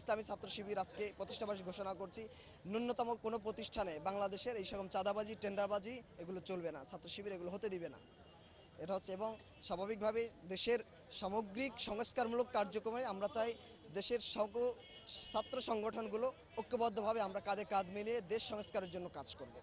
ইসলামী ছাত্র শিবির আজকে প্রতিষ্ঠাবাসী ঘোষণা করছি। ন্যূনতম কোনো প্রতিষ্ঠানে বাংলাদেশের এই সকম চাঁদাবাজি, টেন্ডারবাজি এগুলো চলবে না। ছাত্র শিবির এগুলো হতে দিবে না। এটা হচ্ছে এবং স্বাভাবিকভাবে দেশের সামগ্রিক সংস্কারমূলক কার্যক্রমে আমরা চাই দেশের সক ছাত্র সংগঠনগুলো ঐক্যবদ্ধভাবে আমরা কাঁধে কাঁধ মিলিয়ে দেশ সংস্কারের জন্য কাজ করব।